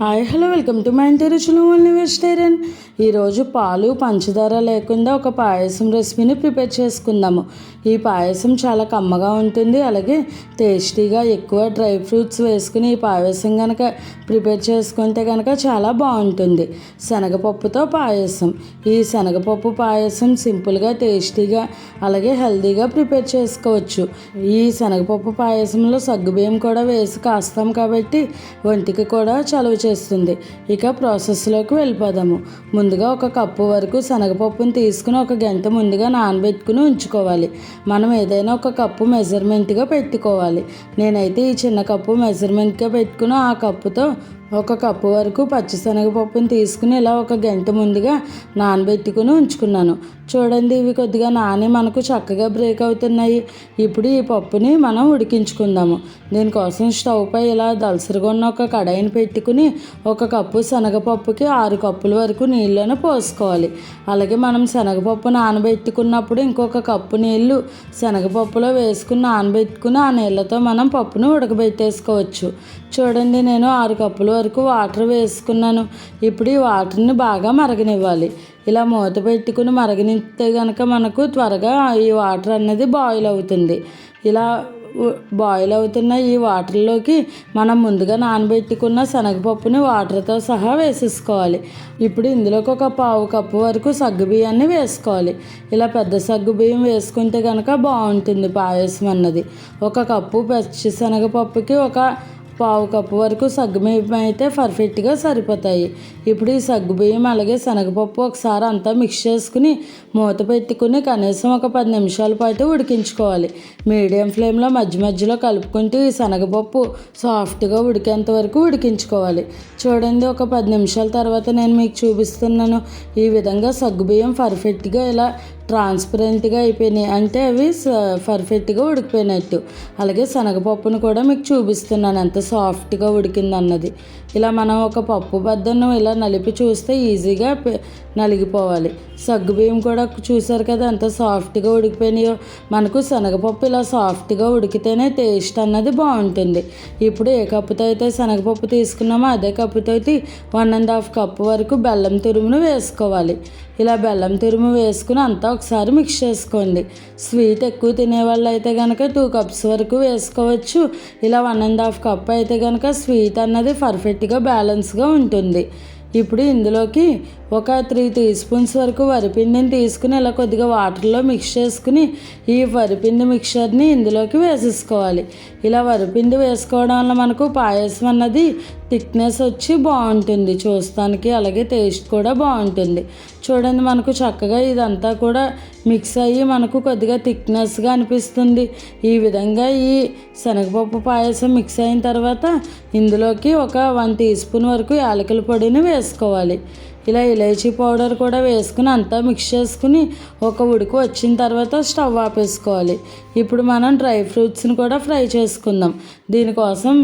Hi hello welcome to my ఇంటి రుచులు only vegetarian. ఈరోజు పాలు పంచదార లేకుండా ఒక పాయసం రెసిపీని ప్రిపేర్ చేసుకుందాము. ఈ పాయసం చాలా కమ్మగా ఉంటుంది అలాగే టేస్టీగా ఎక్కువ డ్రై ఫ్రూట్స్ వేసుకుని ఈ పాయసం కనుక ప్రిపేర్ చేసుకుంటే కనుక చాలా బాగుంటుంది. శనగపప్పుతో పాయసం. ఈ శనగపప్పు పాయసం సింపుల్గా టేస్టీగా అలాగే హెల్దీగా ప్రిపేర్ చేసుకోవచ్చు. ఈ శనగపప్పు పాయసంలో సగ్గుబియ్యం కూడా వేసి కాస్తాం కాబట్టి ఒంటికి కూడా చలువ చేస్తుంది. ఇక ప్రాసెస్లోకి వెళ్ళిపోదాము. ముందుగా ఒక కప్పు వరకు శనగపప్పును తీసుకుని ఒక గంట ముందుగా నానబెట్టుకుని ఉంచుకోవాలి. మనం ఏదైనా ఒక కప్పు మెజర్మెంట్గా పెట్టుకోవాలి. నేనైతే ఈ చిన్న కప్పు మెజర్మెంట్గా పెట్టుకుని ఆ కప్పుతో ఒక కప్పు వరకు పచ్చిశనగపప్పుని తీసుకుని ఇలా ఒక గంట ముందుగా నానబెట్టుకుని ఉంచుకున్నాను. చూడండి ఇవి కొద్దిగా నాని మనకు చక్కగా బ్రేక్ అవుతున్నాయి. ఇప్పుడు ఈ పప్పుని మనం ఉడికించుకుందాము. దీనికోసం స్టవ్ పై ఇలా దలసరిగా ఉన్న ఒక కడాయిని పెట్టుకుని ఒక కప్పు శనగపప్పుకి ఆరు కప్పుల వరకు నీళ్ళను పోసుకోవాలి. అలాగే మనం శనగపప్పు నానబెట్టుకున్నప్పుడు ఇంకొక కప్పు నీళ్ళు శనగపప్పులో వేసుకుని నానబెట్టుకుని ఆ నీళ్ళతో మనం పప్పును ఉడకబెట్టేసుకోవచ్చు. చూడండి నేను ఆరు కప్పుల వరకు వాటర్ వేసుకున్నాను. ఇప్పుడు ఈ వాటర్ని బాగా మరగనివ్వాలి. ఇలా మూత పెట్టుకుని మరగనిస్తే కనుక మనకు త్వరగా ఈ వాటర్ అన్నది బాయిల్ అవుతుంది. ఇలా బాయిల్ అవుతున్న ఈ వాటర్లోకి మనం ముందుగా నానబెట్టుకున్న శనగపప్పుని వాటర్తో సహా వేసేసుకోవాలి. ఇప్పుడు ఇందులోకి ఒక పావు కప్పు వరకు సగ్గు బియ్యాన్ని వేసుకోవాలి. ఇలా పెద్ద సగ్గు బియ్యం వేసుకుంటే కనుక బాగుంటుంది పాయసం అన్నది. ఒక కప్పు పచ్చి శనగపప్పుకి ఒక పావు కప్పు వరకు సగ్గుబియ్యం అయితే పర్ఫెక్ట్గా సరిపోతాయి. ఇప్పుడు ఈ సగ్గుబియ్యం అలాగే శనగపప్పు ఒకసారి అంతా మిక్స్ చేసుకుని మూత పెట్టుకుని కనీసం ఒక పది నిమిషాల పాటు ఉడికించుకోవాలి. మీడియం ఫ్లేమ్లో మధ్య మధ్యలో కలుపుకుంటూ ఈ శనగపప్పు సాఫ్ట్గా ఉడికేంత వరకు ఉడికించుకోవాలి. చూడండి ఒక పది నిమిషాల తర్వాత నేను మీకు చూపిస్తున్నాను. ఈ విధంగా సగ్గుబియ్యం పర్ఫెక్ట్గా ఇలా ట్రాన్స్పరెంట్గా అయిపోయినాయి. అంటే అవి పర్ఫెక్ట్గా ఉడికిపోయినట్టు. అలాగే శనగపప్పును కూడా మీకు చూపిస్తున్నాను. ఎంత సాఫ్ట్గా ఉడికిందన్నది. ఇలా మనం ఒక పప్పు బద్దను ఇలా నలిపి చూస్తే ఈజీగా నలిగిపోవాలి. సగ్గుబియ్యం కూడా చూసారు కదా ఎంత సాఫ్ట్గా ఉడికిపోయినాయో. మనకు శనగపప్పు ఇలా సాఫ్ట్గా ఉడికితేనే టేస్ట్ అన్నది బాగుంటుంది. ఇప్పుడు ఏ కప్పుతో అయితే శనగపప్పు తీసుకున్నామో అదే కప్పుతో అయితే వన్ అండ్ హాఫ్ కప్పు వరకు బెల్లం తురుమును వేసుకోవాలి. ఇలా బెల్లం తురుము వేసుకుని అంతా ఒకసారి మిక్స్ చేసుకోండి. స్వీట్ ఎక్కువ తినే వాళ్ళు అయితే కనుక టూ కప్స్ వరకు వేసుకోవచ్చు. ఇలా వన్ అండ్ హాఫ్ కప్ అయితే కనుక స్వీట్ అన్నది పర్ఫెక్ట్గా బ్యాలెన్స్గా ఉంటుంది. ఇప్పుడు ఇందులోకి ఒక త్రీ టీ స్పూన్స్ వరకు వరిపిండిని తీసుకుని ఇలా కొద్దిగా వాటర్లో మిక్స్ చేసుకుని ఈ వరిపిండి మిక్చర్ని ఇందులోకి వేసేసుకోవాలి. ఇలా వరిపిండి వేసుకోవడం వల్ల మనకు పాయసం అన్నది థిక్నెస్ వచ్చి బాగుంటుంది. చూస్తానికి అలాగే టేస్ట్ కూడా బాగుంటుంది. చూడండి మనకు చక్కగా ఇదంతా కూడా మిక్స్ అయ్యి మనకు కొద్దిగా థిక్నెస్గా అనిపిస్తుంది. ఈ విధంగా ఈ శనగపప్పు పాయసం మిక్స్ అయిన తర్వాత ఇందులోకి ఒక వన్ టీ స్పూన్ వరకు యాలకుల పొడిని వేసుకోవాలి. ఇలా ఇలైచీ పౌడర్ కూడా వేసుకుని అంతా మిక్స్ చేసుకుని ఒక ఉడుకు వచ్చిన తర్వాత స్టవ్ ఆపేసుకోవాలి. ఇప్పుడు మనం డ్రై ఫ్రూట్స్ని కూడా ఫ్రై చేసుకుందాం. దీనికోసం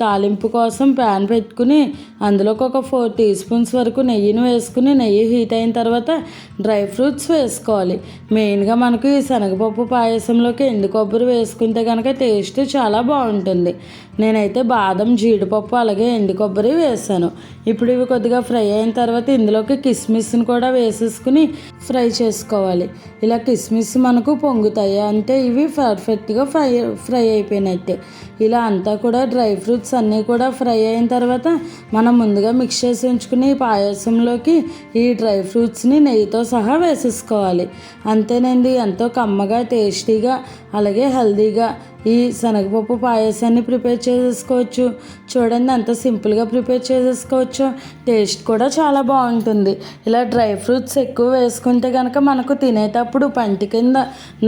తాలింపు కోసం ప్యాన్ పెట్టుకుని అందులోకి ఒక ఫోర్ టీ స్పూన్స్ వరకు నెయ్యిని వేసుకుని నెయ్యి హీట్ అయిన తర్వాత డ్రై ఫ్రూట్స్ వేసుకోవాలి. మెయిన్గా మనకు ఈ శనగపప్పు పాయసంలోకి ఎండు కొబ్బరి వేసుకుంటే కనుక టేస్ట్ చాలా బాగుంటుంది. నేనైతే బాదం జీడిపప్పు అలాగే ఎండు కొబ్బరి వేసాను. ఇప్పుడు ఇవి కొద్దిగా ఫ్రై అయిన తర్వాత ఇందులోకి కిస్మిస్ని కూడా వేసేసుకుని ఫ్రై చేసుకోవాలి. ఇలా కిస్మిస్ మనకు పొంగుతాయి. అంటే ఇవి పర్ఫెక్ట్గా ఫ్రై ఫ్రై అయిపోయినట్టే. ఇలా అంతా కూడా డ్రై ఫ్రూట్స్ అన్నీ కూడా ఫ్రై అయిన తర్వాత మనం ముందుగా మిక్స్ చేసి ఉంచుకుని పాయసంలోకి ఈ డ్రై ఫ్రూట్స్ని నెయ్యితో సహా వేసేసుకోవాలి. అంతేనండి ఎంతో కమ్మగా టేస్టీగా అలాగే హెల్దీగా ఈ శనగపప్పు పాయసాన్ని ప్రిపేర్ చేసేసుకోవచ్చు చూడండి ఎంత సింపుల్గా ప్రిపేర్ చేసేసుకోవచ్చు టేస్ట్ కూడా చాలా బాగుంటుంది. ఇలా డ్రై ఫ్రూట్స్ ఎక్కువ వేసుకుంటే కనుక మనకు తినేటప్పుడు పంటి కింద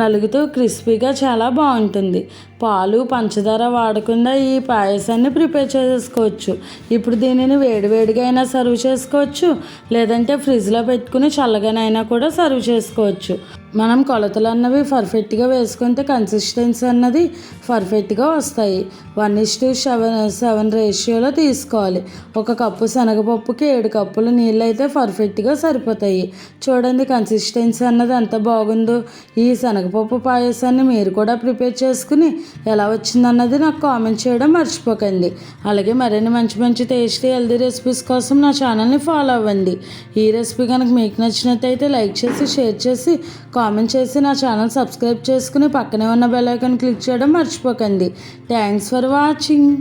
నలుగుతూ క్రిస్పీగా చాలా బాగుంటుంది. పాలు పంచదార వాడకుండా ఈ పాయసాన్ని ప్రిపేర్ చేసేసుకోవచ్చు ఇప్పుడు దీనిని వేడివేడిగా అయినా సర్వ్ చేసుకోవచ్చు. లేదంటే ఫ్రిడ్జ్లో పెట్టుకుని చల్లగానైనా కూడా సర్వ్ చేసుకోవచ్చు. మనం కొలతలు అన్నవి పర్ఫెక్ట్గా వేసుకుంటే కన్సిస్టెన్సీ అన్నది పర్ఫెక్ట్గా వస్తాయి. One is to seven seven రేషియోలో తీసుకోవాలి. ఒక కప్పు శనగపప్పుకి ఏడు కప్పులు నీళ్ళు అయితే పర్ఫెక్ట్గా సరిపోతాయి. చూడండి కన్సిస్టెన్సీ అన్నది ఎంత బాగుందో. ఈ శనగపప్పు పాయసాన్ని మీరు కూడా ప్రిపేర్ చేసుకుని ఎలా వచ్చిందన్నది నాకు కామెంట్ చేయడం మర్చిపోకండి. అలాగే మరిన్ని మంచి మంచి టేస్టీ హెల్దీ రెసిపీస్ కోసం నా ఛానల్ని ఫాలో అవ్వండి. ఈ రెసిపీ కనుక మీకు నచ్చినట్టయితే లైక్ చేసి షేర్ చేసి కామెంట్ చేసి నా ఛానల్ సబ్స్క్రైబ్ చేసుకుని పక్కనే ఉన్న బెల్ ఐకాన్ క్లిక్ చేయడం మర్చిపోకండి. Thanks for watching.